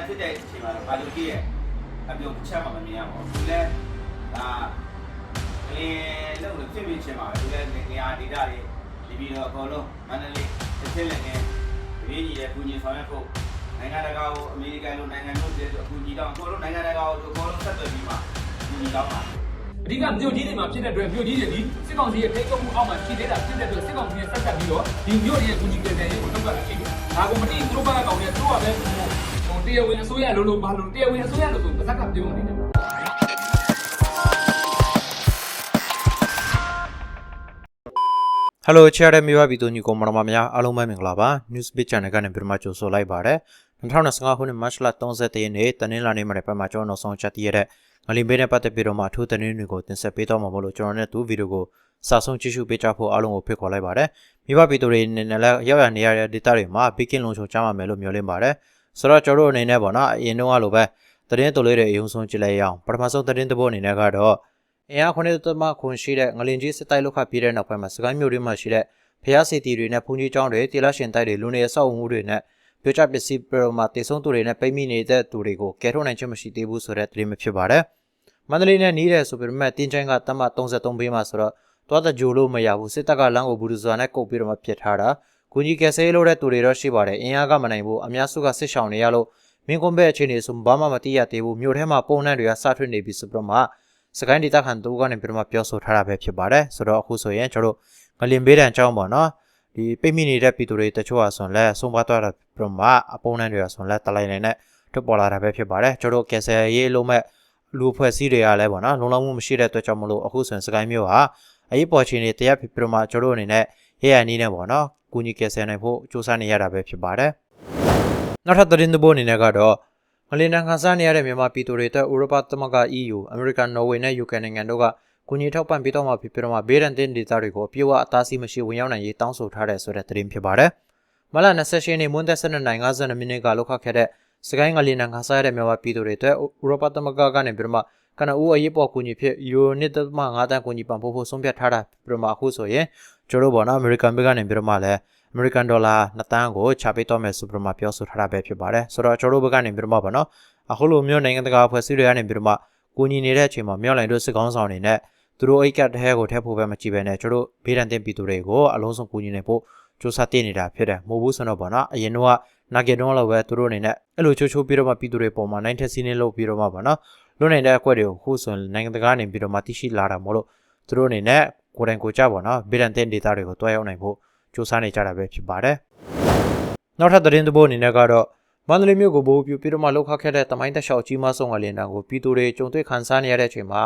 နဲ့ဖြစ်တဲ့အချိန်မှာတော့ဘာလို့ကြည့်ရဲ့အပြုံးချက်မှမမြင်ရပါဘူးဒီလဲဒါကလေးလုံးလို့ဖြစ်ပြီးချင်းပါပဲဒီလဲနေရာဒေတာတွေဒီပြီးတော့အကုန်လုံးမန္တလေးတစ်ချက်လည်းနဲ့ဒီကြီးရဲ့ကုညီဆောင်ရွက်ဖို့နိုင်ငံတကာကိုအမေရိကန်လိုနိုင်ငံတို့တွေအကူအညီတောင်းအကုန်လုံးနိုင်ငံတကာကိုအကုန်လုံးဆက်သွယ်ပြီးမှအကူအညီတောင်းပါအဓိကမြို့ကြီးတွေမှာဖြစ်တဲ့အတွက်မြို့ကြီးတွေဒီစစ်ကောင်စီရဲ့ထိတ်ချုပ်မှုအောက်မှာရှိသေးတာဖြစ်တဲ့အတွက်စစ်ကောင်စီနဲ့ဆက်ဆက်ပြီးတော့ဒီမြို့တွေရဲ့ကုညီကယ်ဆယ်ရေးကိုလုပ်တာရှိတယ်။ဒါကမတိသူတို့ဘက်ကကောင်တွေသူတို့ကပဲဟို တရားဝင်အစိုးရလို့လို့ဘာလို့တရားဝင်အစိုးရလို့ဆိုပါဇက်ကပြုံးနေတယ်ဟယ်လိုချာရမြေပါပြည်သူညီကောင်မတော်မများအားလုံးပဲမင်္ဂလာပါ News Bit Channel ကနေပြန်မကြိုဆိုလိုက်ပါရစေ2025ခုနှစ်မတ်လ30ရက်နေ့တနင်္လာနေ့မှာပြန်မကျောင်းနောက်ဆုံးချက်တည်ရတဲ့ငလင်ဘေးနဲ့ပတ်သက်ပြီးတော့မှအထူးသတင်းတွေကိုတင်ဆက်ပေးတော့မှာမလို့ကျွန်တော်နဲ့သူဗီဒီယိုကိုစာဆုံးကြည့်ရှုပေးကြဖို့အားလုံးကိုဖိတ်ခေါ်လိုက်ပါတယ်မိဘပြည်သူတွေအနေနဲ့လည်းရောက်ရနေရတဲ့ data တွေမှာ Beacon လုံချုံချမှာမယ်လို့မျှော်လင့်ပါတယ် ဆိုတော့ကျွန်တော်တို့အနေနဲ့ပေါ့နော်အရင်တုန်းကလိုပဲသတင်းတူလေးတွေအယုံဆုံးကြည့်လိုက်ရအောင်ပထမဆုံးသတင်းတစ်ပုဒ်အနေနဲ့ကတော့အင်အားခုနှစ်သမခွန်ရှိတဲ့ငလင်ကြီးစစ်တိုက်လောက်ခပြည့်တဲ့နောက်ပိုင်းမှာစကိုင်းမြို့တွေမှာရှိတဲ့ဖျားစီတီတွေနဲ့ဘုံကြီးကျောင်းတွေတီလာရှင်တိုက်တွေလူနေအဆောက်အဦတွေနဲ့ပြောချပစ္စည်းပရမှာတေဆုံးသူတွေနဲ့ပိတ်မိနေတဲ့သူတွေကိုကယ်ထုတ်နိုင်ခြင်းမရှိသေးဘူးဆိုတဲ့သတင်းပဲဖြစ်ပါတယ်။မန္တလေးနဲ့နီးတဲ့ဆိုပေမဲ့တင်းချိုင်းကတမ33ဘေးမှာဆိုတော့တွားတကြိုလို့မရဘူးစစ်တပ်ကလမ်းကိုဘူဒူဇာနဲ့ကုတ်ပြီးတော့မှပြစ်ထားတာ။ ကိုကြီးကယ်ဆယ်လို့တဲ့သူတွေတော့ရှိပါတယ်။အင်အားကမနိုင်ဘူးအများစုကစစ်ဆောင်နေရလို့မင်းကွန်ဘဲအခြေအနေဆိုဘာမှမသိရသေးဘူးမြို့ထဲမှာပုံနှံ့တွေကစထွနေပြီဆိုပြီးတော့မှစကိုင်းဒေတာခန်တူကနေပြီးတော့မှပြောဆိုထားတာပဲဖြစ်ပါတယ်ဆိုတော့အခုဆိုရင်ကျွန်တော်တို့ငလင်ဘေးတန်အကြောင်းပေါ့နော်ဒီပိတ်မိနေတဲ့ပြည်သူတွေတချို့ဟာဆိုရင်လည်းဆုံးပါသွားတာပြီးတော့မှအပုံနဲ့တွေကဆိုရင်လည်းတလိုက်နိုင်နဲ့ထွက်ပေါ်လာတာပဲဖြစ်ပါတယ်ကျွန်တော်တို့ကယ်ဆယ်ရေးလုံးမဲ့လူဖွဲ့စည်းတွေကလည်းပေါ့နော်လုံလောက်မှုမရှိတဲ့အတွက်ကြောင့်မလို့အခုဆိုရင်စကိုင်းမျိုးဟာအရေးပေါ်ချင်းတွေတရားဖြစ်ပြီးတော့မှကျွန်တော်တို့အနေနဲ့ရရနီးနေပေါ့နော် ကုညီကယ်ဆယ်နိုင်ဖို့စူးစမ်းနေရတာပဲဖြစ်ပါတယ်နောက်ထပ်သတင်းတစ်ပုဒ်အနေနဲ့ကတော့မလီနန်ခံစားနေရတဲ့မြန်မာပြည်သူတွေအတွက်ဥရောပသမဂ္ဂ EU အမေရိကန်နော်ဝေနဲ့ UK နိုင်ငံတို့ကကူညီထောက်ပံ့ပေးတော့မှာဖြစ်ပြီးတော့မှဘေးရန်တင်ဒေသတွေကိုအပြည့်အဝအသားစီးမရှိဝင်ရောက်နိုင်ရေးတောင်းဆိုထားတဲ့ဆိုတဲ့သတင်းဖြစ်ပါတယ်။မလ28ရက်နေ့မွန်းသက်12နိုင်52မိနစ်ကလောက်ခတ်ခဲ့တဲ့စကိုင်းငလီနန်ခံစားရတဲ့မြန်မာပြည်သူတွေအတွက်ဥရောပသမဂ္ဂကနေပြီးတော့မှကနဦးအရေးပေါ်ကူညီဖြစ်ယူရို1.5တန်းကူညီပံ့ပိုးဖို့ဆုံးဖြတ်ထားတာပြီးတော့မှအခုဆိုရင် ကျတို့ဘောနော်အမေရိကန်ဘက်ကနေပြီးတော့မှလည်းအမေရိကန်ဒေါ်လာ2တန်းကိုချပေးတော့မယ်ဆိုပြီးတော့မှပြောဆိုထားတာပဲဖြစ်ပါတယ်။ဆိုတော့ကျတို့ဘက်ကနေပြီးတော့မှပေါ့နော်အခုလိုမျိုးနိုင်ငံတကာဖွဲ့စည်းတွေကနေပြီးတော့မှကိုညီနေတဲ့အချိန်မှာမြောက်လိုင်တို့စစ်ကောင်းဆောင်တွေနဲ့သူတို့အိတ်ကတ်တဲကိုထည့်ဖို့ပဲမကြည့်ပဲနဲ့ကျွန်တော်တို့ဘေးဒဏ်တင်ပြည်သူတွေကိုအလုံးစုံကိုညီနေဖို့စူးစမ်းတင်နေတာဖြစ်တယ်မဟုတ်ဘူးဆိုတော့ပေါ့နော်အရင်တော့နာဂေတုံးလောက်ပဲသူတို့အနေနဲ့အဲ့လိုချိုးချိုးပြီးတော့မှပြည်သူတွေပုံမှာနိုင်ထက်စီးနေလို့ပြီးတော့မှပေါ့နော်လွတ်နေတဲ့အကွက်တွေကိုခုဆိုရင်နိုင်ငံတကာနေပြီးတော့မှသိရှိလာတာမို့လို့သူတို့အနေနဲ့ ကိုယ်တိုင်ကိုယ်ကြပေါ့နော်ဘေးဒဏ်တင်ဒေတာတွေကိုတွားရောက်နိုင်ဖို့စူးစမ်းနေကြတာပဲဖြစ်ပါတယ်နောက်ထပ်သတင်းတစ်ပုဒ်အနေနဲ့ကတော့မန္တလေးမြို့ကိုဘိုးပြူပြီးတော့မှလောက်ခတ်ခဲ့တဲ့တမိုင်းတက်လျှောက်ကြီးမားဆုံးကလင်းတန်းကိုပြည်သူတွေကြုံတွေ့ခံစားနေရတဲ့အချိန်မှာ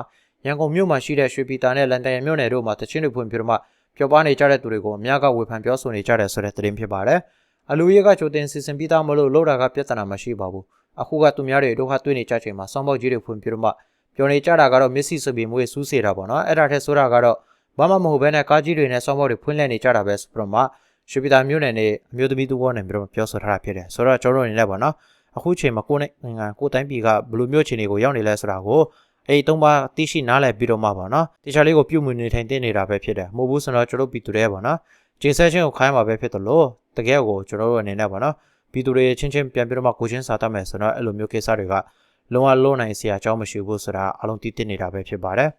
ရန်ကုန်မြို့မှာရှိတဲ့ရွှေပြည်သာနဲ့လန်တန်ရမြို့နယ်တို့မှာတချင်းတွေဖွင့်ပြီးတော့မှပျော်ပါနေကြတဲ့သူတွေကိုအများကဝေဖန်ပြောဆိုနေကြတယ်ဆိုတဲ့သတင်းဖြစ်ပါတယ်။အလူရဲကကြိုတင်စီစဉ်ပြီးသားမလို့လောက်တာကပြဿနာမရှိပါဘူး။အခုကသူများတွေတို့ဟာတွေ့နေကြချိန်မှာစောင်းပေါက်ကြီးတွေဖွင့်ပြီးတော့မှပျော်နေကြတာကတော့မျက်စိစပီမွေးစူးစေတာပေါ့နော်။အဲ့ဒါထက်ဆိုတာကတော့ ဘာမှမဟုတ်ဘဲနဲ့ကားကြီးတွေနဲ့စောင်းပေါက်တွေဖွင့်လှစ်နေကြတာပဲဆိုပြီးတော့မှရွှေပြည်သာမြို့နယ်နဲ့အမျိုးသမီးသူဘောနဲ့ပြီးတော့ပြောဆိုထားတာဖြစ်တယ်။ဆိုတော့ကျွန်တော်တို့အနေနဲ့ပေါ့နော်။အခုချိန်မှာကိုယ်နိုင်ငံကိုယ်တိုင်းပြည်ကဘယ်လိုမျိုးအခြေအနေကိုရောက်နေလဲဆိုတာကိုအဲ့ဒီသုံးပါသိရှိနားလည်ပြီးတော့မှပါနော်တခြားလေးကိုပြုမှုနေထိုင်တင်နေတာပဲဖြစ်တယ်မဟုတ်ဘူးဆိုတော့ကျွန်တော်ပြည်သူတွေပါနော်ဂျေဆက်ချင်းကိုခိုင်းမှာပဲဖြစ်တယ်လို့တကယ်ကိုကျွန်တော်တို့အနေနဲ့ပါနော်ပြည်သူတွေချင်းချင်းပြန်ပြီးတော့မှကိုချင်းစာတတ်မယ်ဆိုတော့အဲ့လိုမျိုးကိစ္စတွေကလုံးဝလုံးနိုင်စရာအကြောင်းမရှိဘူးဆိုတာအလုံးသိသိနေတာပဲဖြစ်ပါတယ်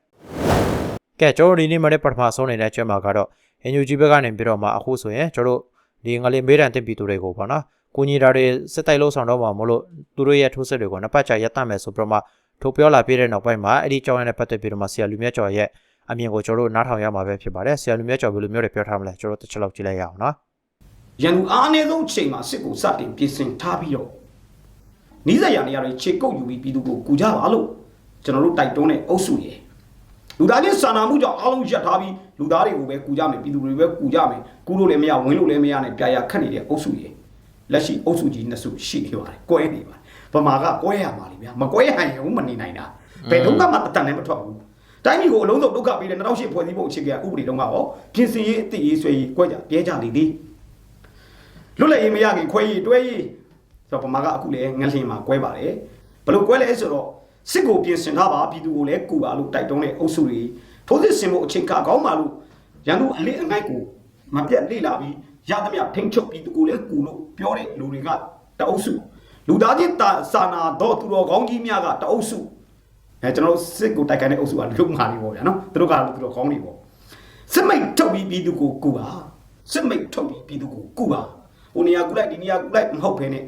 ကဲကျွန်တော်ဒီနေ့မှလည်းပထမဆုံးနေတဲ့ချက်မှာကတော့ NUG ဘက်ကနေပြီးတော့မှအခုဆိုရင်ကျွန်တော်တို့ဒီငလင်မေးတန်တင်ပြည်သူတွေကိုပေါ့နော်ကိုညီတာတွေစစ်တိုက်လို့ဆောင်တော့မှာမလို့သူတို့ရဲ့ထိုးစစ်တွေကိုနှစ်ပတ်ကြာရပ်တန့်မယ်ဆိုပြီးတော့မှထိုးပြောလာပြတဲ့နောက်ပိုင်းမှာအဲ့ဒီကြောင်းရတဲ့ပတ်သက်ပြီးတော့မှဆရာလူမြတ်ကျော်ရဲ့အမြင်ကိုကျွန်တော်တို့နားထောင်ရမှာပဲဖြစ်ပါတယ်ဆရာလူမြတ်ကျော်ဘယ်လိုမျိုးတွေပြောထားမလဲကျွန်တော်တစ်ချက်လောက်ကြည့်လိုက်ရအောင်နော်ရန်သူအားအနည်းဆုံးချိန်မှာစစ်ကိုစတင်ပြင်ဆင်ထားပြီးတော့နီးစပ်ရနေရတွေခြေကုပ်ယူပြီးပြည်သူကိုကူကြပါလို့ကျွန်တော်တို့တိုက်တွန်းတဲ့အုပ်စုရယ် လူသားချင်းစာနာမှုကြောင့်အားလုံးရပ်ထားပြီးလူသားတွေကိုပဲကူကြမယ်ပြည်သူတွေပဲကူကြမယ်ကူလို့လည်းမရဝင်းလို့လည်းမရနဲ့ပြာရခတ်နေတဲ့အုပ်စုရယ်လက်ရှိအုပ်စုကြီးနှစ်စုရှိနေပါတယ်ကွဲနေပါတယ်ဗမာကကွဲရမှာလေဗျာမကွဲဟန်ရုံမနေနိုင်တာဘယ်ဒုက္ခမှတတန်လည်းမထွက်ဘူးတိုင်းပြည်ကိုအလုံးစုံဒုက္ခပေးတဲ့2008ဖွဲ့စည်းပုံအခြေခံဥပဒေတုန်းကဟောပြင်ဆင်ရေးအသိရေးဆွဲရေးကွဲကြပြဲကြလေသည်လွတ်လပ်ရေးမရခင်ခွဲရေးတွဲရေးဆိုတော့ပမာကအခုလည်းငလျင်မှာကွဲပါတယ်ဘယ်လိုကွဲလဲဆိုတော့ စစ်ကိုပြင်ဆင်ထားပါပြည်သူကိုလည်းကူပါလို့တိုက်တွန်းတဲ့အုပ်စုတွေထိုးစစ်ဆင်ဖို့အချိန်ခါကောင်းပါလို့ရန်သူအလေးအငိုက်ကိုမပြတ်လေ့လာပြီးရသမျှထိန်ချုပ်ပြည်သူကိုလည်းကူလို့ပြောတဲ့လူတွေကတအုပ်စုလူသားချင်းတာစာနာတော့သူတော်ကောင်းကြီးများကတအုပ်စုအဲကျွန်တော်တို့စစ်ကိုတိုက်ခိုင်းတဲ့အုပ်စုကလုံမာနေပေါ့ဗျာနော်သူတို့ကသူတော်ကောင်းတွေပေါ့စစ်မိတ်ထုတ်ပြီးပြည်သူကိုကူပါစစ်မိတ်ထုတ်ပြီးပြည်သူကိုကူပါဟိုနေရာကူလိုက်ဒီနေရာကူလိုက်မဟုတ်ဘဲနဲ့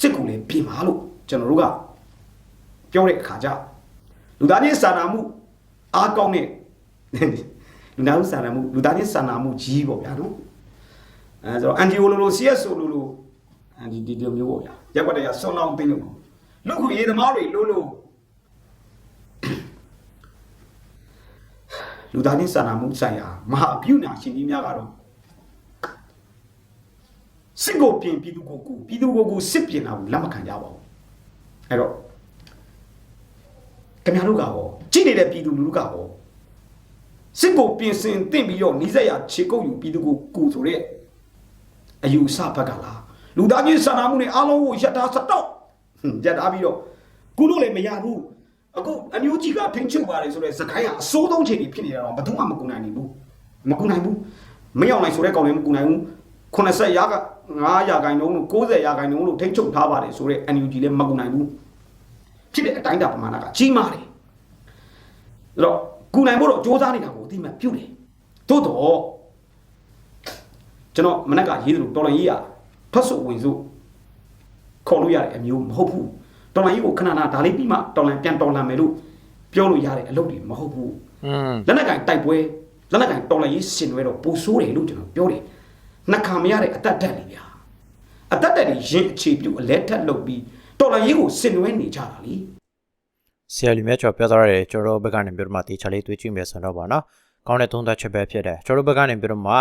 စစ်ကူလည်းပြင်ပါလို့ကျွန်တော်တို့က ပြောတဲ့အခါကျလူသားချင်းစာနာမှုအားကောင်းတဲ့လူသားချင်းစာနာမှုလူသားချင်းစာနာမှုကြီးပေါ့ဗျာနော်အဲဆိုတော့ NGO လိုလို CSO လိုလိုအဲဒီဒီလိုမျိုးပေါ့ဗျာရက်ွက်တရားဆွန်လောင်းသိလို့လူခွေရေးသမားတွေလိုလိုလူသားချင်းစာနာမှုဆိုင်ရာမဟာပြုနာရှင်ကြီးများကတော့စစ်ကိုပြင်ပြည်သူကိုကူပြည်သူကိုကူစစ်ပြင်တာကိုလက်မခံကြပါဘူးအဲ့တော့ ခင်ဗျားတို့ကရောကြည့်နေတဲ့ပြည်သူလူထုကရောစစ်ကိုပြင်ဆင်တင့်ပြီးတော့နှိစက်ရခြေကုပ်ယူပြည်သူကိုကူဆိုတဲ့အယူအဆဘက်ကလားလူသားချင်းစာနာမှုနဲ့အားလုံးကိုယက်တာစတော့ဟွန်းယက်တာပြီးတော့ကုလို့လည်းမရဘူးအခုအမျိုးကြီးကထိန်ချုပ်ပါတယ်ဆိုတော့စကိုင်းကအစိုးဆုံးချိန်ကြီးဖြစ်နေတာတော့ဘယ်သူမှမကူနိုင်ဘူးမကူနိုင်ဘူးမရောက်နိုင်ဆိုတဲ့ကောင်လည်းမကူနိုင်ဘူး80ရာက9ရာခိုင်နှုန်းလို့90ရာခိုင်နှုန်းလို့ထိန်ချုပ်ထားပါတယ်ဆိုတော့ NUG လည်းမကူနိုင်ဘူး ဖြစ်တဲ့အတိုင်းအတာပမာဏကကြီးမားတယ်အဲ့တော့ကူနိုင်ဖို့တော့စ조사နေတာကိုအတိအမှတ်ပြုတယ်သို့တော့ကျွန်တော်မနက်ကရေးတယ်လို့တော်တော်ရေးရထွက်ဆိုဝင်စုခေါ်လို့ရတဲ့အမျိုးမဟုတ်ဘူးတော်လိုင်းကြီးကိုခဏခဏဒါလေးပြီးမှတော်လိုင်းပြန်တော်လန်မယ်လို့ပြောလို့ရတဲ့အလုပ်တွေမဟုတ်ဘူး อืม လက်နက်ကင်တိုက်ပွဲလက်နက်ကင်တော်လိုင်းကြီးဆင်နွဲတော့ပိုဆိုးတယ်လို့ကျွန်တော်ပြောတယ်နှက်ခါမရတဲ့အတက်တက်တွေဗျာအတက်တက်တွေရင်အခြေပြုအလဲထက်လုပ်ပြီး တော်လိုင်းကြီးကိုဆင်နွဲနေကြတာလीဆရာလူမြတ်ကျော်ပြောထားတယ်ကျွန်တော်တို့ဘက်ကနေပြီးတော့မှတေချာလေးတွေးကြည့်မယ်ဆိုတော့ဗောနော်ကောင်းတဲ့သုံးသပ်ချက်ပဲဖြစ်တယ်ကျွန်တော်တို့ဘက်ကနေပြီးတော့မှ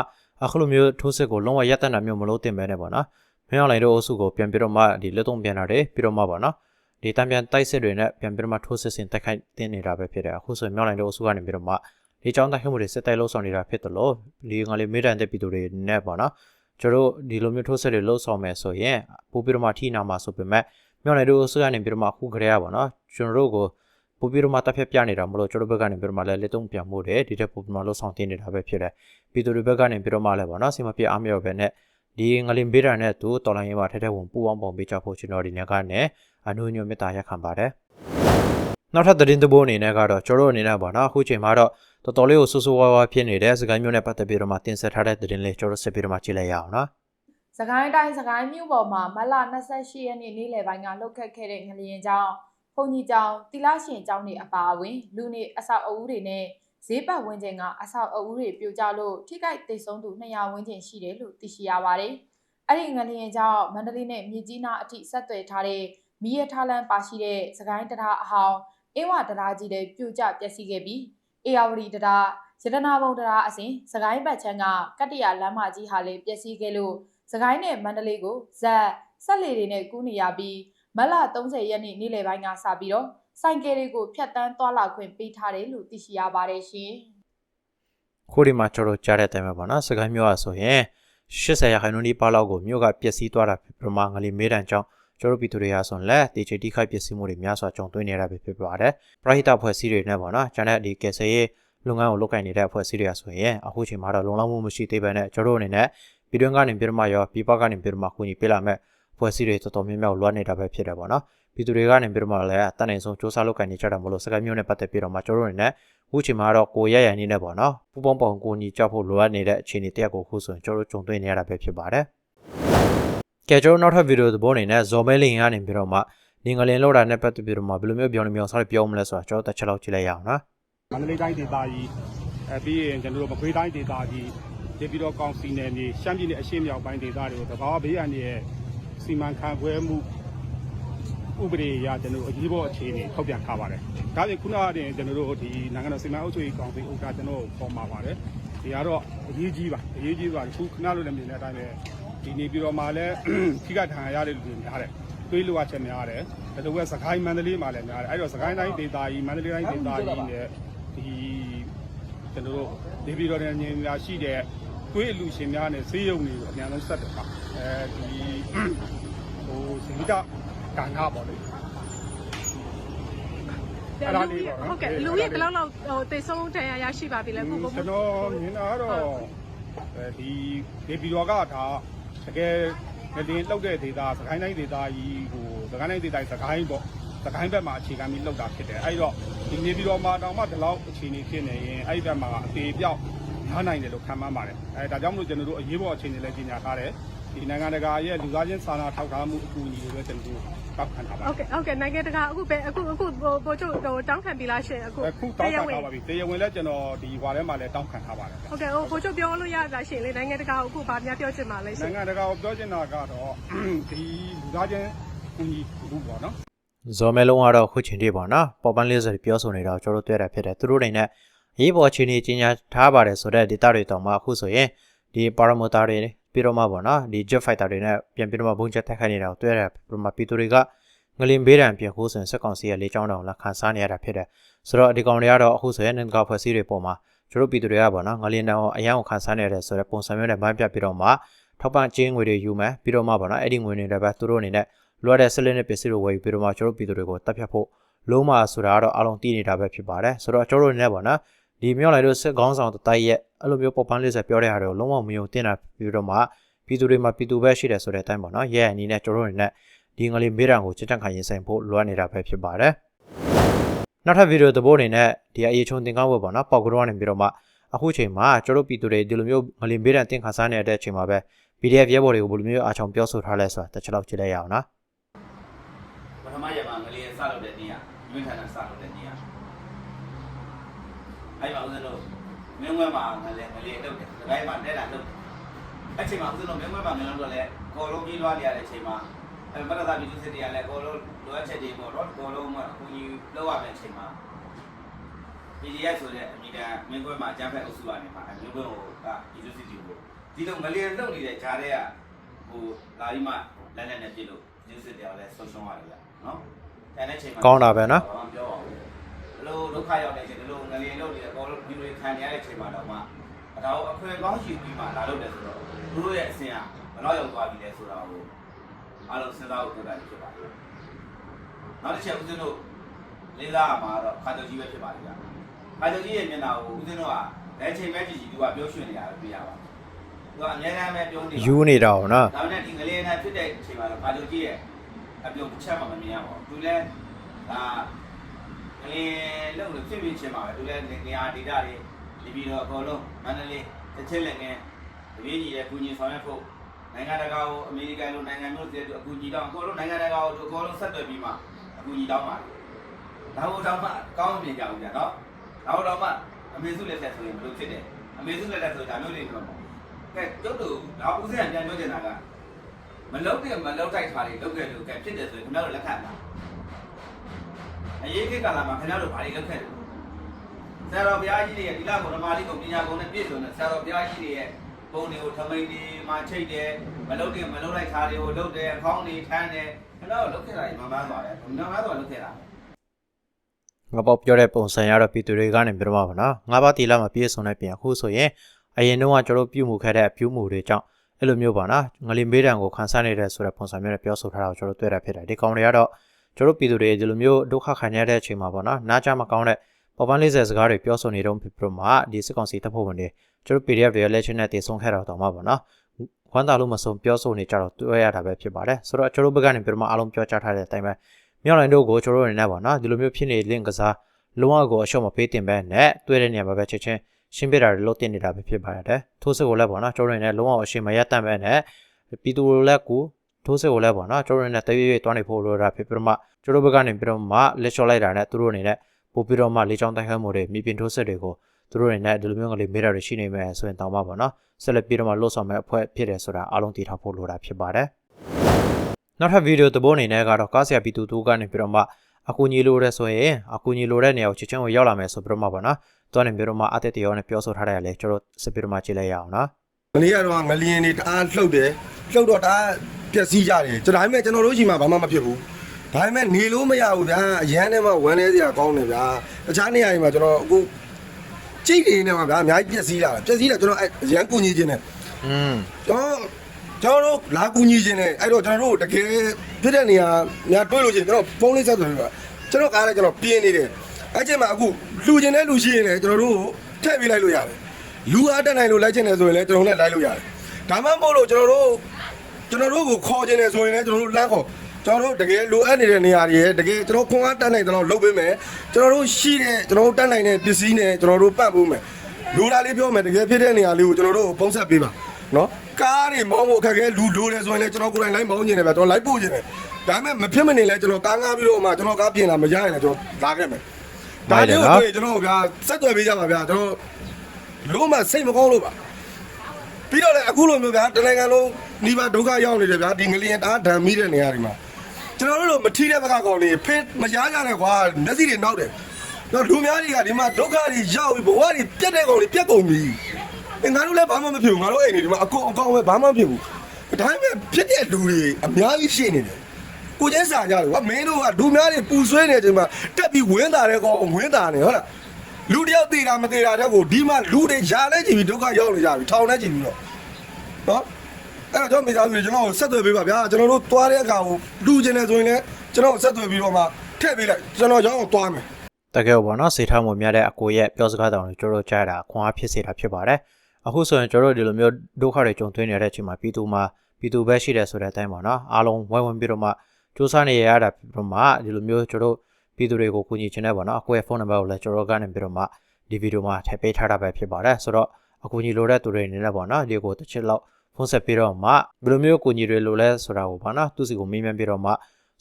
အခုလိုမျိုးထိုးစစ်ကိုလုံးဝရပ်တန့်တာမျိုးမလုပ်သင့်ပဲနဲ့ဗောနော်မင်းအောင်လိုင်တို့အုပ်စုကိုပြန်ပြီးတော့မှဒီလက်သုံးပြန်လာတယ်ပြီးတော့မှဗောနော်ဒီတံပြန်တိုက်စစ်တွေနဲ့ပြန်ပြီးတော့မှထိုးစစ်ဆင်တိုက်ခိုက်တင်နေတာပဲဖြစ်တယ်အခုဆိုရင်မြောင်းလိုင်တို့အုပ်စုကနေပြီးတော့မှဒီကြောင်းတိုက်ခိုက်မှုတွေစစ်တိုက်လှုပ်ဆောင်နေတာဖြစ်တယ်လို့ဒီငါလေးမေးတန်တဲ့ပြည်သူတွေနဲ့ဗောနော်ကျွန်တော်တို့ဒီလိုမျိုးထိုးစစ်တွေလှုပ်ဆောင်မယ်ဆိုရင်ပို့ပြီးတော့မှထိနာမှာဆိုပေမဲ့ မြောင်းလိုင်တို့အုပ်စုကနေပြီးတော့မှအခုခရေရဗောနော်ကျွန်တော်တို့ကိုပို့ပြီးတော့မှတက်ဖြတ်ပြနေတာမလို့ကျွန်တော်ဘက်ကနေပြီးတော့မှလည်းလက်သုံးပြန်မှုတယ်ဒီတက်ပို့ပြီးမှလှုပ်ဆောင်တင်နေတာပဲဖြစ်တယ်ပြည်သူတွေဘက်ကနေပြီးတော့မှလည်းပေါ့နော်စီမပြအားမရောပဲနဲ့ဒီငလင်ဘေးတာနဲ့သူတော်လိုင်းရေးမှာထဲထဲဝင်ပူပေါင်းပုံပေးချဖို့ကျွန်တော်ဒီနေ့ကနေအနုညွတ်မေတ္တာရက်ခံပါတယ်နောက်ထပ်သတင်းသဘောအနေနဲ့ကတော့ကျွန်တော်အနေနဲ့ပေါ့နော်အခုချိန်မှာတော့တော်တော်လေးကိုဆူဆူဝါးဝါဖြစ်နေတဲ့စကိုင်းမျိုးနဲ့ပတ်သက်ပြီးတော့မှတင်ဆက်ထားတဲ့သတင်းလေးကျွန်တော်ဆက်ပြီးတော့မှကြည့်လိုက်ရအောင်နော် စကိုင်းတိုင်းစကိုင်းမြို့ပေါ်မှာမတ်လ28ရက်နေ့နေ့လယ်ပိုင်းကလှုပ်ခတ်ခဲ့တဲ့ငလျင်ကြောင့်ဘုံကြီးကျောင်းတိလရှင်ကျောင်းတွေအပါအဝင် လူနေအဆောက်အဦတွေနဲ့ဈေးပတ်ဝန်းကျင်ကအဆောက်အဦတွေပြိုကျလို့ထိခိုက်ဒေဆုံးသူ200ဝန်းကျင်ရှိတယ်လို့သိရှိရပါတယ်။အဲ့ဒီငလျင်ကြောင့်မန္တလေးနဲ့မြစ်ကြီးနားအထိဆက်သွယ်ထားတဲ့မီးရထားလမ်းပါရှိတဲ့စကိုင်းတရားအဟောင်းအင်းဝတရားကြီးတွေပြိုကျပျက်စီးခဲ့ပြီးအေယာဝတီတရားရတနာဘုံတရားအစဉ်စကိုင်းဘက်ချမ်းကကတ္တရာလမ်းမကြီးဟာလည်းပျက်စီးခဲ့လို့ စကိုင်းနဲ့မန္တလေးကိုဇက်ဆက်လေတွေနဲ့ကူးနေရပြီးမတ်လ30ရက်နေ့နေ့လယ်ပိုင်းကစပြီးတော့ဆိုင်ကယ်တွေကိုဖျက်တမ်းသွားလာခွင့်ပေးထားတယ်လို့သိရှိရပါတယ်ရှင်။ခုဒီမှာကျွန်တော်ကြားတဲ့အတိုင်းပဲပေါ့နော်စကိုင်းမျိုးอ่ะဆိုရင်80ရာခိုင်နှုန်းဒီပါလောက်ကိုမြို့ကပျက်စီးသွားတာဖြစ်ပြီးမှငလီမေးတန်ကြောင့်ကျွန်တော်ပြည်သူတွေဟာဆိုရင်လက်တေချေတိခိုက်ပျက်စီးမှုတွေများစွာကြုံတွေ့နေရတာပဲဖြစ်ပါတယ်ပရိဟိတဖွဲ့စည်းတွေနဲ့ပေါ့နော်ကျန်တဲ့ဒီကယ်ဆယ်ရေးလုပ်ငန်းကိုလုပ်ကိုင်နေတဲ့ဖွဲ့စည်းတွေကဆိုရင်အခုချိန်မှာတော့လုံလောက်မှုမရှိသေးပဲနဲ့ကျွန်တော်တို့အနေနဲ့ ပြည်တွင်းကနေပြည်မှရောပြည်ပကနေပြည်မှကူညီပေးလာမဲ့ဖွဲ့စည်းတွေတော်တော်များများလွှမ်းနေတာပဲဖြစ်တယ်ပေါ့နော်ပြည်သူတွေကနေပြည်မှလည်းတန်နိုင်ဆုံးစ조사လုပ်ကိုင်နေကြတာမလို့စကိုင်းမျိုးနဲ့ပတ်သက်ပြီးတော့မှကျွန်တော်တို့အနေနဲ့အခုချိန်မှာတော့ကိုရရန်နေနဲ့ပေါ့နော်ပူပေါင်းပေါင်ကိုညီကြောက်ဖို့လိုအပ်နေတဲ့အခြေအနေတစ်ရပ်ကိုခုဆိုရင်ကျွန်တော်တို့ကြုံတွေ့နေရတာပဲဖြစ်ပါတယ်။ကဲကျွန်တော်နောက်ထပ်ဗီဒီယိုသဘောအနေနဲ့ဇော်မဲလင်ကနေပြီးတော့မှနေငလင်လောက်တာနဲ့ပတ်သက်ပြီးတော့မှဘယ်လိုမျိုးပြောင်းနေမြောင်စားပြောမလဲဆိုတာကျွန်တော်တစ်ချက်လောက်ကြည့်လိုက်ရအောင်နော်မန္တလေးတိုင်းဒေသကြီးအဲပြီးရင်ကျွန်တော်တို့မကွေးတိုင်းဒေသကြီး ဒီပြီးတော့ကောင်စီနယ်မြေရှမ်းပြည်နယ်အရှေ့မြောက်ပိုင်းဒေသတွေကိုတဘာဝဘေးအန္တရာယ်စီမံခန့်ခွဲမှုဥပဒေအရကျွန်တော်တို့အရေးပေါ်အခြေအနေထုတ်ပြန်ထားပါတယ်။ဒါပြင်ခုနကတင်ကျွန်တော်တို့ဒီနိုင်ငံတော်စီမံအုပ်ချုပ်ရေးကောင်စီဥက္ကဋ္ဌကျွန်တော်တို့ပေါ်မှာပါတယ်။ဒီကတော့အရေးကြီးပါအရေးကြီးပါခုခဏလိုလည်းမြင်တဲ့အတိုင်းပဲဒီနေပြီးတော့မှလည်းခိကထာရရတဲ့လူတွေများတယ်။တွေးလိုအပ်ချက်များတယ်။ဒါတော့ကစကိုင်းမန္တလေးမှာလည်းများတယ်။အဲ့တော့စကိုင်းတိုင်းဒေသကြီးမန္တလေးတိုင်းဒေသကြီးနဲ့ဒီကျွန်တော်တို့ဒေပြီးတော့ညင်လာရှိတဲ့ တွေးအလူရှင်များနဲ့ဈေးရုံတွေကိုအများဆုံးဆက်တယ်ပါ။အဲဒီဟိုစီမီတာကဏ္ဍပေါ့လေအဲ့ဒါလေးပေါ့နော်ဟုတ်ကဲ့လူကြီးဘယ်လောက်လောက်ဟိုတေဆုံးတရားရရှိပါပြီလဲကိုကိုကျွန်တော်မြင်တာကတော့အဲဒီဒေပြီးတော့ကဒါတကယ်ငလင်းလောက်တဲ့ဒေတာစကိုင်းတိုင်းဒေတာကြီးကိုစကိုင်းတိုင်းဒေသကြီးစကိုင်းပေါ့စကိုင်းဘက်မှာအခြေခံပြီးလောက်တာဖြစ်တယ်အဲ့တော့ဒီနေပြည်တော်မှာတောင်မှဒီလောက်အခြေအနေဖြစ်နေရင်အဲ့ဒီဘက်မှာအသေးပြောက် ညားနိုင်တယ်လို့ခံမှန်းပါတယ်အဲဒါကြောင့်မလို့ကျွန်တော်တို့အရေးပေါ်အခြေအနေလည်းကြီးညာထားတယ်ဒီနိုင်ငံတကာရဲ့လူသားချင်းစာနာထောက်ထားမှုအကူအညီတွေပဲကျွန်တော်တို့ကောက်ခံထားပါဟုတ်ကဲ့ဟုတ်ကဲ့နိုင်ငံတကာအခုပဲအခုအခုဟိုပို့ချုပ်ဟိုတောင်းခံပြီလားရှင်အခုအခုတောင်းခံထားပါပြီတရားဝင်လည်းကျွန်တော်ဒီဟွာထဲမှာလည်းတောင်းခံထားပါတယ်ဟုတ်ကဲ့ဟိုပို့ချုပ်ပြောလို့ရတာရှင်လေနိုင်ငံတကာအခုဗာများပြောချင်ပါလဲရှင်နိုင်ငံတကာကိုပြောချင်တာကတော့ဒီလူသားချင်းကူညီမှုပေါ့နော်ဇော်မဲလုံးကတော့ခုချိန်ထိပေါ့နော်ပေါ်ပန်းလေးစပြောဆိုနေတာကိုကျွန်တော်တို့တွေ့ရဖြစ်တယ်သူတို့တွေနဲ့ ရေးပေါ်အခြေအနေကြီးညာထားပါတယ်ဆိုတော့ data တွေတော့မှအခုဆိုရင်ဒီ parameter တွေပြီးတော့မှပေါ့နော်ဒီ jet fighter တွေနဲ့ပြန်ပြီးတော့မှဘုံချက်တက်ခိုင်းနေတာကိုတွေ့ရပြီးတော့မှပြည်သူတွေကငလင်ဘေးတံပြင်ခိုးစဉ်စက်ကောင်စီရဲ့လေးချောင်းတောင်လက်ခံစားနေရတာဖြစ်တယ်ဆိုတော့ဒီကောင်တွေကတော့အခုဆိုရင်နိုင်ငံတကာဖွဲ့စည်းတွေပေါ်မှာကျွန်တော်ပြည်သူတွေကပေါ့နော်ငလင်တောင်အရန်ကိုခံစားနေရတယ်ဆိုတော့ပုံစံမျိုးနဲ့မိုင်းပြပြီးတော့မှထောက်ပံ့ချင်းငွေတွေယူမယ်ပြီးတော့မှပေါ့နော်အဲ့ဒီငွေတွေလည်းပဲသူတို့အနေနဲ့လိုအပ်တဲ့ဆက်လက်နဲ့ပစ္စည်းတွေဝယ်ယူပြီးတော့မှကျွန်တော်တို့ပြည်သူတွေကိုတပ်ဖြတ်ဖို့လုံးမဆိုတာကတော့အလုံးတည်နေတာပဲဖြစ်ပါတယ်ဆိုတော့ကျွန်တော်တို့အနေနဲ့ပေါ့နော် ဒီမြောက်လိုက်တို့စစ်ကောင်းဆောင်တိုက်ရဲ့အဲ့လိုမျိုးပေါ်ပန်းလေးဆက်ပြောတဲ့ဟာတွေကိုလုံးဝမယုံတင်တာပြီးတော့မှပြည်သူတွေမှာပြည်သူပဲရှိတယ်ဆိုတဲ့အတိုင်းပေါ့နော်ရဲ့အနေနဲ့ကျွန်တော်တို့အနေနဲ့ဒီငလေးမေးတံကိုချစ်တန့်ခံရင်ဆိုင်ဖို့လိုအပ်နေတာပဲဖြစ်ပါတယ်နောက်ထပ်ဗီဒီယိုသဘောအနေနဲ့ဒီအရေးချုံတင်ကောင်းဖို့ပေါ့နော်ပေါက်ကတော့နေပြီးတော့မှအခုချိန်မှာကျွန်တော်တို့ပြည်သူတွေဒီလိုမျိုးငလေးမေးတံတင်ခါစားနေတဲ့အချိန်မှာပဲ PDF ရဲဘော်တွေကိုဘယ်လိုမျိုးအားချောင်ပြောဆိုထားလဲဆိုတာတစ်ချက်လောက်ကြည့်လိုက်ရအောင်နော် ပထမရက်မှာငလျင်စလုပ်တဲ့နေ့ကမြင့်ထန်တာစလုပ်တဲ့နေ့ကအဲ့မှာဦးဇင်းတို့မ င်းဝဲမှာငလျင်ငလျင်လုပ်တယ်ဒီဘက်မှာတက်တာလုပ်တယ်အဲ့ချိန်မှာဦးဇင်းတို့မင်းဝဲမှာငလျင်လုပ်တော့လဲကော်လုံးပြေးသွားနေရတဲ့အချိန်မှာအဲ့မရသာပြည်သူစစ်တွေကလည်းကော်လုံးလိုအပ်ချက်တွေပေါ့တော့ကော်လုံးမှာအခုကြီးလောက်ရမယ့်အချိန်မှာ PDF ဆိုတဲ့အမိတန်မင်းကွဲမှာအကြမ်းဖက်အုပ်စုကနေမှာအမျိုးကွဲကိုကပြည်သူစစ်တီကိုဒီလိုငလျင်လုပ်နေတဲ့ဂျားတွေကဟိုလာပြီးမှလက်နဲ့နဲ့ပြစ်လို့ပြည်သူစစ်တွေကလည်းဆုံးရှုံးရတယ်ဗျနော်တန်တဲ့ချိန်မှာကောင်းတာပဲနော်ဘာမှပြောပါဘူးဘ လို့ဒုက္ခရောက်နေချိန်ဘလို့ငလျင်လို့နေတယ်ဘောလို့ဒီလိုခံနေရတဲ့ချိန်မှာတော့မှအတော့အခွင့်ကောင်းရှိပြီးမှလာလို့တယ်ဆိုတော့သူတို့ရဲ့အစဉ်ကဘယ်တော့ရောက်သွားပြီလဲဆိုတာကိုအားလုံးစဉ်းစားဖို့ပြောတာဖြစ်ပါတယ်နောက်တစ်ချက်ဦးဇင်းတို့လေးစားမှာတော့ခါတိုကြီးပဲဖြစ်ပါလိမ့်မယ်ခါတိုကြီးရဲ့မျက်နှာကိုဦးဇင်းတို့ကလက်ချိန်ပဲကြည့်ကြည့်သူကပြောရွှင်နေတာပဲပြရပါတယ်သူကအများအားပဲပြောနေယူနေတာပေါ့နော်ဒါနဲ့ဒီငလေးနဲ့ဖြစ်တဲ့အချိန်မှာတော့ဘာလို့ကြည့်ရဲ့အပြုံတစ်ချက်မှမမြင်ရပါဘူးသူလည်းဒါငလေး လုံးလို့ဖြစ်ဖြစ်ချင်းပါပဲသူလည်းနေရာဒေတာတွေဒီပြီးတော့အကုန်လုံးမန္တလေးတစ်ချက်လက်ငယ်တပည့်ကြီးရဲ့ကုညီဆောင်ရွက်ဖို့နိုင်ငံတကာကိုအမေရိကန်လိုနိုင်ငံမျိုးတွေအကူအညီတောင်းအကုန်လုံးနိုင်ငံတကာကိုအကုန်လုံးဆက်သွယ်ပြီးမှအကူအညီတောင်းပါတယ်ဒါဟိုတောင်းမှကောင်းမြင်ကြဘူးကြာနော်ဒါဟိုတောင်းမှအမေစုလက်ဆက်ဆိုရင်ဘယ်လိုဖြစ်တယ်အမေစုလက်ဆက်ဆိုဒါမျိုးတွေတော့ပေါ့ကဲကျုပ်တို့ဒါဦးစင်းပြန်ပြောချင်တာကမလုတ်တယ်မလုတ်တိုက်ထားတွေလုတ်ခဲ့လို့ကဲဖြစ်တယ်ဆိုရင်ခင်ဗျားတို့လက်ခံတာ အရေးကိကာလာမှာခင်ဗျားတို့ဘာတွေလုတ်ခဲ့လဲဆရာတော်ဘုရားကြီးတွေရဲ့ဒီလကုဏမာလိကုပညာကုံနဲ့ပြည့်စုံတဲ့ဆရာတော်ဘုရားကြီးတွေရဲ့ပုံတွေကိုထမိန်ဒီမှာချိတ်တယ်မလုတ်တယ်မလုတ်လိုက်ထားတွေကိုလုတ်တယ်အခေါင်းတွေထမ်းတယ်ခင်ဗျားတို့လုတ်ခဲ့တာကြီးမမှန်းသွားတယ်မမှန်းသွားလုတ်ခဲ့တာငါပေါက်ပြောတဲ့ပုံစံရတော့ပြည်သူတွေကနေပြတော့မှာပါနော်ငါးပါးတီလာမှာပြည့်စုံတဲ့ပြင်အခုဆိုရင်အရင်တော့ကကျွန်တော်ပြုမှုခဲ့တဲ့အပြုမှုတွေကြောင့်အဲ့လိုမျိုးပါနော်ငလင်မေးတံကိုခန်းစားနေတဲ့ဆိုတဲ့ပုံစံမျိုးနဲ့ပြောဆိုထားတာကိုကျွန်တော်တွေ့ရဖြစ်တယ်ဒီကောင်တွေကတော့ ကျွန်တော်ပြည်သူတွေဒီလိုမျိုးဒုက္ခခံရတဲ့အချိန်မှာပေါ့နော်နားကြမကောင်းတဲ့ပေါ်ပန်းလေးစစကားတွေပြောဆိုနေတော့ဖြစ်ပြီးမှဒီစစ်ကောင်စီတပ်ဖွဲ့ဝင်တွေကျွန်တော် PDF တွေလက်ချင်းနဲ့တည်ဆုံးခဲ့တာတော့မှာပေါ့နော်ခွမ်းတာလို့မဆုံးပြောဆိုနေကြတော့တွေ့ရတာပဲဖြစ်ပါတယ်ဆိုတော့ကျွန်တော်ဘက်ကနေပြတော့မှအားလုံးပြောကြားထားတဲ့အတိုင်းပဲမြောက်လိုင်းတို့ကိုကျွန်တော်တို့အနေနဲ့ပေါ့နော်ဒီလိုမျိုးဖြစ်နေလင့်ကစားလုံးဝကိုအရှုံးမပေးတင်ပဲနဲ့တွေ့တဲ့နေရာမှာပဲချက်ချင်းရှင်းပြတာတွေလုပ်တင်နေတာပဲဖြစ်ပါတယ်ထိုးစစ်ကိုလည်းပေါ့နော်ကျိုးရင်းနဲ့လုံးဝအရှင်းမရတတ်ပဲနဲ့ပြည်သူတွေလည်းကို ထိုးစစ်ကိုလည်းပေါ့နော်ကျိုးရင်းနဲ့တရွေ့ရွေ့တွားနေဖို့လိုတာဖြစ်ပြီးတော့မှကျိုးတို့ဘက်ကနေပြီးတော့မှလက်လျှော့လိုက်တာနဲ့သူတို့အနေနဲ့ပို့ပြီးတော့မှလေချောင်းတိုက်ခိုက်မှုတွေမြေပြင်ထိုးစစ်တွေကိုသူတို့အနေနဲ့ဒီလိုမျိုးကလေးမေးတာတွေရှိနေမယ်ဆိုရင်တောင်းပါပေါ့နော်ဆက်လက်ပြီးတော့မှလှုပ်ဆောင်မဲ့အဖွဲ့ဖြစ်တယ်ဆိုတာအားလုံးသိထားဖို့လိုတာဖြစ်ပါတယ်နောက်ထပ်ဗီဒီယိုသဘောအနေနဲ့ကတော့ကားဆရာပြည်သူတို့ကနေပြီးတော့မှအကူညီလိုတဲ့ဆိုရင်အကူညီလိုတဲ့နေရာကိုချက်ချင်းကိုရောက်လာမယ်ဆိုပြီးတော့မှပေါ့နော်။တွန်းနေပြီးတော့မှအသက်တရောနဲ့ပြောဆိုထားတယ်လေကျွန်တော်စပြီးတော့မှကြည့်လိုက်ရအောင်နော်မနေ့ကတော့ငလျင်တွေတအားလှုပ်တယ်လှုပ်တော့တအား ပျက်စီးကြတယ်ကျွန်တော်ဒါပေမဲ့ကျွန်တော်တို့ရှိမှဘာမှမဖြစ်ဘူးဒါပေမဲ့နေလို့မရဘူးဗျာအရန်ထဲမှာဝမ်းနေစရာကောင်းတယ်ဗျာတခြားနေရာတွေမှာကျွန်တော်အခုကြိတ်နေနေမှာဗျာအများကြီးပျက်စီးလာတာပျက်စီးလာကျွန်တော်အရန်ကူညီခြင်းနဲ့။อืมကျွန်တော်ကျွန်တော်တို့လာကူညီခြင်းနဲ့အဲ့တော့ကျွန်တော်တို့တကယ်ဖြစ်တဲ့နေရာများတွေ့လို့ချင်းကျွန်တော်ဖုန်းလေးဆက်သွယ်ပြီးတော့ကျွန်တော်ကားလည်းကျွန်တော်ပြင်းနေတယ်အဲ့ချိန်မှာအခုလူချင်းတဲ့လူရှိရင်လည်းကျွန်တော်တို့ထည့်ပေးလိုက်လို့ရတယ်လူအားတက်နိုင်လို့လိုက်ချင်တယ်ဆိုရင်လည်းကျွန်တော်လည်းလိုက်လို့ရတယ်ဒါမှမဟုတ်လို့ကျွန်တော်တို့ ကျွန်တော်တို့ကိုခေါ်ခြင်းတယ်ဆိုရင်လည်းကျွန်တော်တို့လမ်းခေါ်ကျွန်တော်တို့တကယ်လိုအပ်နေတဲ့နေရာတွေရဲ့တကယ်ကျွန်တော်ခွန်အားတက်နိုင်တဲ့တော့လုပ်ပေးမယ်ကျွန်တော်တို့ရှိတဲ့ကျွန်တော်တို့တက်နိုင်တဲ့ပစ္စည်းနဲ့ကျွန်တော်တို့ပတ်ဖို့မယ်လိုတာလေးပြောမယ်တကယ်ဖြစ်တဲ့နေရာလေးကိုကျွန်တော်တို့ပုံဆက်ပေးပါနော်ကားတွေမောင်းဖို့အခက်အခဲလူလိုတယ်ဆိုရင်လည်းကျွန်တော်ကိုယ်တိုင်လိုက်မောင်းနေတယ်ဗျကျွန်တော်လိုက်ပို့နေတယ်ဒါပေမဲ့မဖြစ်မနေလဲကျွန်တော်ကားငားပြီးတော့မှကျွန်တော်ကားပြင်လာမရရင်လည်းကျွန်တော်လာခဲ့မယ်ဒါလေးကိုတွေ့ကျွန်တော်ဗျာဆက်သွယ်ပေးကြပါဗျာကျွန်တော်လုံးမစိတ်မကောင်းလို့ပါ ပြီးတော့လည်းအခုလိုမျိုးဗျာတနိုင်ငံလုံးနှိပါဒုက္ခရောက်နေတယ်ဗျာဒီငလျင်တားဒံမိတဲ့နေရာတွေမှာကျွန်တော်တို့လိုမထီးတဲ့ဘက်ကကောင်တွေဖင်းမရကြနဲ့ကွာမျက်စိတွေနောက်တယ်တော့လူများတွေကဒီမှာဒုက္ခတွေရောက်ပြီးဘဝတွေပြတ်တဲ့ကောင်တွေပြတ်ကုန်ပြီအင်္ဂါတို့လည်းဘာမှမဖြစ်ဘူးငါတို့အိမ်တွေဒီမှာအကုန်အကောင်ပဲဘာမှမဖြစ်ဘူးဒါပေမဲ့ဖြစ်တဲ့လူတွေအများကြီးရှိနေတယ်ကိုကျင်းစာကြတယ်ကွာမင်းတို့ကလူများတွေပူဆွေးနေတဲ့အချိန်မှာတက်ပြီးဝင်းတာတဲ့ကောင်ဝင်းတာနေဟုတ်လား လူတယောက်သေးတာမသေးတာတဲ့ကိုဒီမှာလူတွေရှားလဲကြည့်ပြီးဒုက္ခရောက်နေကြပြီထောင်လဲကြည့်ပြီးတော့နော်အဲ့တော့ကျွန်တော်မိသားစုတွေကျွန်တော်ကိုဆက်သွယ်ပေးပါဗျာကျွန်တော်တို့သွားတဲ့အခါကိုလူကျင်နေဆိုရင်လည်းကျွန်တော်ကိုဆက်သွယ်ပြီးတော့မှထည့်ပေးလိုက်ကျွန်တော်ရောင်းအောင်သွားမယ်တကယ်ပေါ့နော်စေထားမှုများတဲ့အကိုရဲ့ပြောစကားတောင်ကိုကျွန်တော်တို့ကြားရတာခွန်အားဖြစ်စေတာဖြစ်ပါတယ်အခုဆိုရင်ကျွန်တော်တို့ဒီလိုမျိုးဒုက္ခတွေကြုံတွေ့နေတဲ့အချိန်မှာပြည်သူမှာပြည်သူပဲရှိတယ်ဆိုတဲ့အတိုင်းပေါ့နော်အားလုံးဝိုင်းဝန်းပြီးတော့မှစူးစမ်းနေရတာပြီးတော့မှဒီလိုမျိုးကျွန်တော်တို့ ပြည်သူတွေကိုကူညီချင်တယ်ပေါ့နော်အကိုရဲ့ဖုန်းနံပါတ်ကိုလည်းကျွန်တော်ကနေပြီးတော့မှဒီဗီဒီယိုမှာထည့်ပေးထားတာပဲဖြစ်ပါတယ်ဆိုတော့အကူညီလိုတဲ့သူတွေအနေနဲ့ပေါ့နော်ဒီကိုတစ်ချက်လောက်ဖုန်းဆက်ပြီးတော့မှဘယ်လိုမျိုးကူညီတွေလိုလဲဆိုတာကိုပေါ့နော်သူစီကိုမေးမြန်းပြီးတော့မှ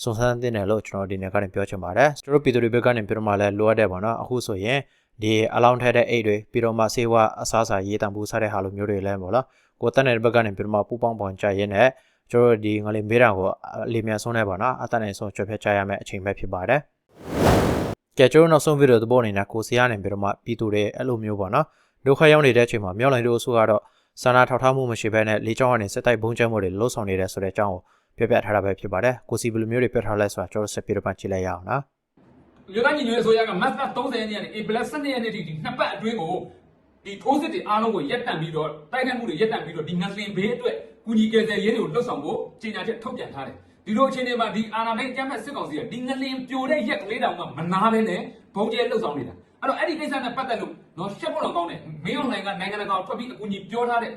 စုံစမ်းတင်တယ်လို့ကျွန်တော်ဒီနေ့ကနေပြောချင်ပါတယ်ကျွန်တော်ပြည်သူတွေဘက်ကနေပြီးတော့မှလည်းလိုအပ်တယ်ပေါ့နော်အခုဆိုရင်ဒီအလောင်းထဲတဲ့အိတ်တွေပြီးတော့မှဆေးဝါးအစားအစာရေးတံပူစားတဲ့ဟာလိုမျိုးတွေလည်းပေါ့နော်ကိုတက်တဲ့ဘက်ကနေပြီးတော့မှပူပေါင်းပေါင်းကြရင်းနဲ့ကျွန်တော်ဒီငလေးမေးတာကိုအလေးမြန်ဆုံးနဲ့ပေါ့နော်အတန်နိုင်ဆုံးကြွဖြတ်ကြရမယ့်အချိန်ပဲဖြစ်ပါတယ် ကဲကျွန်တော်နောက်ဆုံးဗီဒီယိုသဘောအနေနဲ့ကိုစီရနေပြီးတော့မှပြည်သူတွေအဲ့လိုမျိုးပေါ့နော်ဒုက္ခရောက်နေတဲ့အချိန်မှာမြောက်လိုင်းတို့အဆိုကတော့ဆန္ဒထောက်ထားမှုမရှိဘဲနဲ့လေးချောင်းကနေစစ်တိုက်ဘုံကျဲမှုတွေလှုပ်ဆောင်နေတဲ့ဆိုတဲ့အကြောင်းကိုပြပြထားတာပဲဖြစ်ပါတယ်ကိုစီဘယ်လိုမျိုးတွေပြထားလဲဆိုတာကျွန်တော်ဆက်ပြီးတော့မှကြည့်လိုက်ရအောင်နော်မြို့သားညီညွတ်ရေးအစိုးရကမတ်လ30ရက်နေ့ကနေဧပြီလ12ရက်နေ့ထိဒီနှစ်ပတ်အတွင်းကိုဒီထိုးစစ်တွေအားလုံးကိုရပ်တန့်ပြီးတော့တိုက်ခိုက်မှုတွေရပ်တန့်ပြီးတော့ဒီငလင်ဘေးအတွက်ကုညီကယ်ဆယ်ရေးတွေကိုလှုပ်ဆောင်ဖို့ကြေညာချက်ထုတ်ပြန်ထားတယ် ဒီလိုအခြေအနေမှာဒီအာဏာသိမ်းအကြမ်းဖက်စစ်ကောင်စီကဒီငလင်ပြိုတဲ့ရက်ကလေးတောင်မှမနာဘဲနဲ့ဘုံကျဲလှုပ်ဆောင်နေတာအဲ့တော့အဲ့ဒီကိစ္စနဲ့ပတ်သက်လို့တော့ရှက်ဖို့တော့ကောင်းတယ်မင်းအောင်နိုင်ကနိုင်ငံတကာကိုထွက်ပြီးအကူအညီပြောထားတဲ့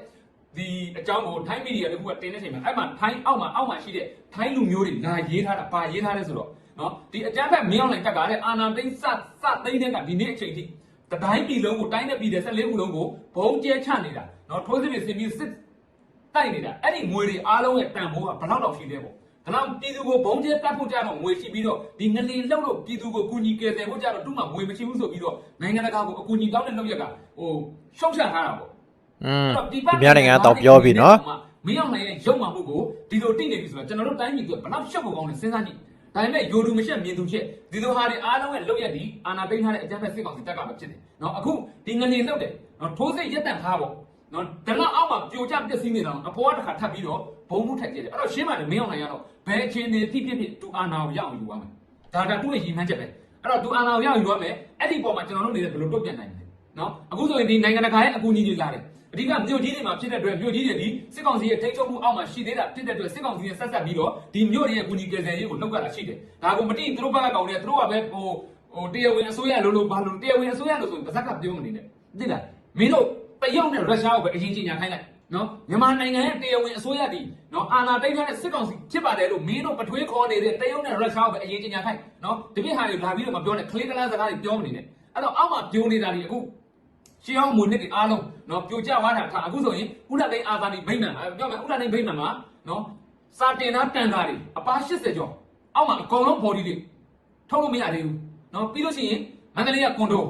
ဒီအကြောင်းကိုထိုင်းမီဒီယာတခုကတင်တဲ့ချိန်မှာအဲ့မှာထိုင်းအောက်မှာအောက်မှာရှိတဲ့ထိုင်းလူမျိုးတွေလာရေးထားတာပါရေးထားတဲ့ဆိုတော့နော်ဒီအကြမ်းဖက်မင်းအောင်လှိုင်တက်ကလည်းအာနာသိန်းစစသိန်းတဲ့ကဒီနေ့အချိန်ထိတတိုင်းပြည်လုံးကိုတိုင်းတဲ့ပြည်တဲ့14ခုလုံးကိုဘုံကျဲချနေတာနော်ထိုးစစ်တွေဆင်ပြီးစစ်တိုက်နေတာအဲ့ဒီငွေတွေအားလုံးရဲ့တန်ဖိုးကဘယ်လောက်တော့ရှိလဲပေါ့ ဒါတော့ပြည်သူကိုဘုံကျဲတတ်ဖို့ကြတော့ငွေရှိပြီးတော့ဒီငလင်လောက်လို့ပြည်သူကိုကူညီကယ်ဆယ်ဖို့ကြတော့သူ့မှာငွေမရှိဘူးဆိုပြီးတော့နိုင်ငံတကာကိုအကူအညီတောင်းတဲ့လုပ်ရက်ကဟိုရှုံ့ချထားတာပေါ့ อืมဒီများနိုင်ငံကတော့ပြောပြီเนาะ မင်းအောင်နိုင်ရဲ့ရုံမှမှုကိုဒီလိုတိနေပြီဆိုတော့ကျွန်တော်တို့တိုင်းပြည်ကဘယ်လောက်ရှက်ဖို့ကောင်းလဲစဉ်းစားကြည့်ဒါပေမဲ့ယိုဒူမရှက်မြင်သူချက်ဒီလိုဟာတွေအားလုံးရဲ့လောက်ရက်ဒီအာနာပိန်းထားတဲ့အကြမ်းဖက်စစ်ကောင်စီတက်ကပဲဖြစ်တယ်เนาะအခုဒီငလင်လောက်တယ်เนาะထိုးစစ်ရက်တန့်ထားပေါ့ နော်ဒီလောက်အောက်မှာပြိုကျပျက်စီးနေတာအပေါ်ကတစ်ခါထပ်ပြီးတော့ဘုံမှုထက်ကျတယ်အဲ့တော့ရှင်းပါတယ်မင်းအောင်နိုင်ရတော့ဘယ်အခြေအနေဖြစ်ဖြစ်ဖြစ်သူအာနာကိုရအောင်ယူရမယ်ဒါဒါသူ့ရဲ့ရည်မှန်းချက်ပဲအဲ့တော့သူအာနာကိုရအောင်ယူရမယ်အဲ့ဒီပုံမှာကျွန်တော်တို့နေလည်းဘယ်လိုတုတ်ပြန်နိုင်မလဲနော်အခုဆိုရင်ဒီနိုင်ငံတကာရဲ့အကူအညီတွေလာတယ်အဓိကမြို့ကြီးတွေမှာဖြစ်တဲ့အတွက်မြို့ကြီးတွေဒီစစ်ကောင်စီရဲ့ထိန်းချုပ်မှုအောက်မှာရှိသေးတာဖြစ်တဲ့အတွက်စစ်ကောင်စီနဲ့ဆက်ဆက်ပြီးတော့ဒီမြို့တွေရဲ့အကူအညီကယ်ဆယ်ရေးကိုလုပ်ရတာရှိတယ်ဒါကိုမတိသူတို့ဘက်ကကောင်တယ်သူတို့ကပဲဟိုဟိုတရားဝင်အစိုးရလို့လို့ဘာလို့တရားဝင်အစိုးရလို့ဆိုရင်ပါဇက်ကပြောမနေနဲ့သိလားမင်းတို့ ရုတ်နဲ့ရုရှားကိုပဲအရင်ကြီးညာခိုင်းလိုက်နော်မြန်မာနိုင်ငံရဲ့တရားဝင်အစိုးရတည်နော်အာဏာသိမ်းထားတဲ့စစ်ကောင်စီဖြစ်ပါတယ်လို့မင်းတို့ပထွေးခေါ်နေတဲ့တရုတ်နဲ့ရုရှားကိုပဲအရင်ကြီးညာခိုင်းနော်ဒီပြစ်ဟာတွေလာပြီးတော့မပြောနဲ့ခလေးကလားစကားတွေပြောမနေနဲ့အဲ့တော့အောက်မှာပြောနေတာတွေအခုရှင်းအောင်မွေနှစ်တွေအားလုံးနော်ပြိုကျသွားတာထားအခုဆိုရင်ဥဒသိန်းအာသာနီဗိမ့်မှန်ပြောမယ်ဥဒသိန်းဗိမ့်မှန်မှာနော်စာတင်သားတန်တာတွေအပါ80ကျော်အောက်မှာအကုန်လုံး body တွေထုတ်လို့မရသေးဘူးနော်ပြီးလို့ရှိရင်မန္တလေးကကွန်ဒို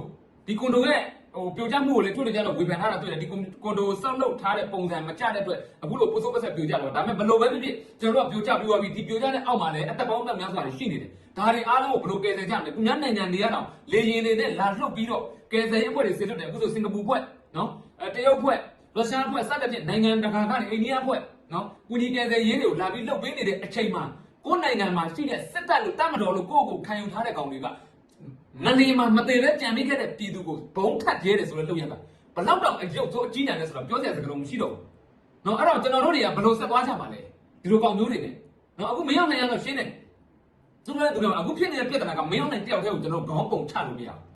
ဒီကွန်ဒိုရဲ့ ဟိုပြိုကျမှုကိုလေတွေ့တယ်ကြတော့ဝေဖန်ထားတာတွေ့တယ်ဒီကွန်ဒိုစောက်လုပ်ထားတဲ့ပုံစံမကျတဲ့အတွက်အခုလိုပိုးစိုးပတ်ဆက်ပြိုကျတော့ဒါပေမဲ့ဘယ်လိုပဲဖြစ်ဖြစ်ကျွန်တော်တို့ကပြိုကျပြီးသွားပြီဒီပြိုကျတဲ့အောက်မှာလည်းအသက်ပေါင်းသက်များစွာရှိနေတယ်ဒါတွေအားလုံးကိုဘယ်လိုကယ်ဆယ်ကြမလဲသူများနိုင်ငံတွေကတော့လေရင်တွေနဲ့လာလှုပ်ပြီးတော့ကယ်ဆယ်ရေးအဖွဲ့တွေဆင်လွတ်တယ်အခုဆိုစင်ကာပူဖွဲ့နော်အဲတရုတ်ဖွဲ့ရုရှားဖွဲ့စသဖြင့်နိုင်ငံတကာကနေအိန္ဒိယဖွဲ့နော်ကုညီကယ်ဆယ်ရေးတွေကိုလာပြီးလှုပ်ပေးနေတဲ့အချိန်မှာကိုယ်နိုင်ငံမှာရှိတဲ့စစ်တပ်လို့တတ်မတော်လို့ကိုယ့်ကိုခံယူထားတဲ့ကောင်တွေက မလီမှာမသေးပဲကြံမိခဲ့တဲ့ပြည်သူကိုဘုံထပ်ကျဲတယ်ဆိုတော့လှုပ်ရတာဘလောက်တော့အယုတ်ဆိုအကြီးညာလဲဆိုတော့ပြောစရာစကားလုံးမရှိတော့ဘူးနော်အဲ့တော့ကျွန်တော်တို့တွေကဘယ်လိုဆက်သွားကြမှာလဲဒီလိုကောင်မျိုးတွေနဲ့နော်အခုမရောက်နိုင်ရတော့ရှင်းတယ်သူလည်းသူလည်းအခုဖြစ်နေတဲ့ပြဿနာကမရောက်နိုင်တယောက်တည်းကိုကျွန်တော်ခေါင်းပုံချလို့မရဘူး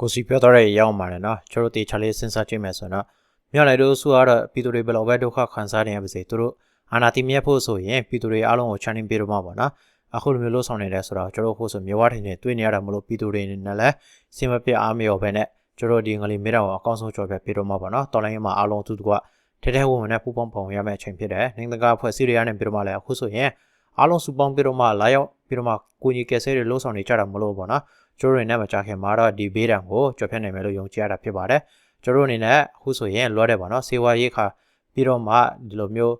ကိုစီပြောတော့ရရောက်ပါတယ်နော်ကျွန်တော်တေချာလေးစဉ်းစားကြည့်မယ်ဆိုတော့မြောက်လိုက်တို့စုကတော့ပြည်သူတွေဘယ်လိုပဲဒုက္ခခံစားနေရပါစေသူတို့အာနာတိမြတ်ဖို့ဆိုရင်ပြည်သူတွေအားလုံးကိုချန်နေပေးတော့မှာပေါ့နော် အခုလိုမျိုးလို့ဆောင်နေတယ်ဆိုတော့ကျွန်တော်တို့ဖို့ဆိုမြေဝါထင်နေတွေ့နေရတာမလို့ပြည်သူတွေနဲ့လည်းစင်မပြတ်အားမရောပဲနဲ့ကျွန်တော်ဒီငလီမေးတော့အကောင်းဆုံးကြော်ပြပေးတော့မှာပေါ့နော်တော်လိုင်းမှာအားလုံးသူတကွထဲထဲဝင်ဝင်နဲ့ပူပေါင်းပေါင်းရမယ့်အချိန်ဖြစ်တယ်နိုင်ငံတကာဖွဲ့စည်းရရနဲ့ပြီးတော့မှလည်းအခုဆိုရင်အားလုံးစုပေါင်းပြီးတော့မှလာရောက်ပြီးတော့မှကိုကြီးကယ်ဆယ်တွေလှုပ်ဆောင်နေကြတာမလို့ပေါ့နော်ကျွန်တော်တွေနဲ့မကြခင်မှာတော့ဒီဘေးဒဏ်ကိုကြော်ဖြတ်နိုင်မယ်လို့ယုံကြည်ရတာဖြစ်ပါတယ်ကျွန်တော်အနေနဲ့အခုဆိုရင်လွှဲတယ်ပေါ့နော်စေဝါရေးခါပြီးတော့မှဒီလိုမျိုး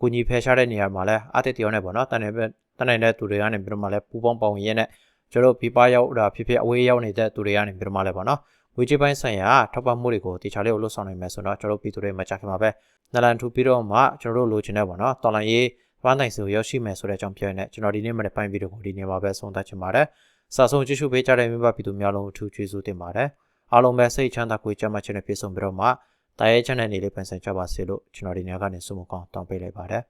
ကိုကြီးဖယ်ရှားတဲ့နေရာမှာလည်းအတစ်တရောနဲ့ပေါ့နော်တန်တယ်ပဲ တန်နိုင်တဲ့သူတွေကနေပြီးတော့မှလည်းပူပေါင်းပေါင်းရင်းနဲ့ကျွန်တော်ပြပရောက်တာဖြစ်ဖြစ်အဝေးရောက်နေတဲ့သူတွေကနေပြီးတော့မှလည်းပေါ့နော်ဝေချပိုင်းဆိုင်ရာထောက်ပံ့မှုတွေကိုတေချာလေးကိုလှုပ်ဆောင်နိုင်မယ်ဆိုတော့ကျွန်တော်ပြည်သူတွေမကြခင်မှာပဲနလန်ထူပြီးတော့မှကျွန်တော်တို့လိုချင်တဲ့ပေါ့နော်တော်လန်ရေးပန်းနိုင်စီကိုရောက်ရှိမယ်ဆိုတဲ့အကြောင်းပြောရတဲ့ကျွန်တော်ဒီနေ့မနေ့ပိုင်းဗီဒီယိုကိုဒီနေ့မှာပဲဆုံးသတ်ချင်ပါတယ်စာဆုံးကြည့်ရှုပေးကြတဲ့မိဘပြည်သူများလုံးအထူးကျေးဇူးတင်ပါတယ်အားလုံးပဲစိတ်ချမ်းသာကိုကြမ်းမှချင်တဲ့ပြေဆုံးပြီးတော့မှတာရဲချမ်းတဲ့နေလေးပန်ဆင်ကြပါစေလို့ကျွန်တော်ဒီနေ့ကနေဆုမကောင်းတောင်းပေးလိုက်ပါတယ်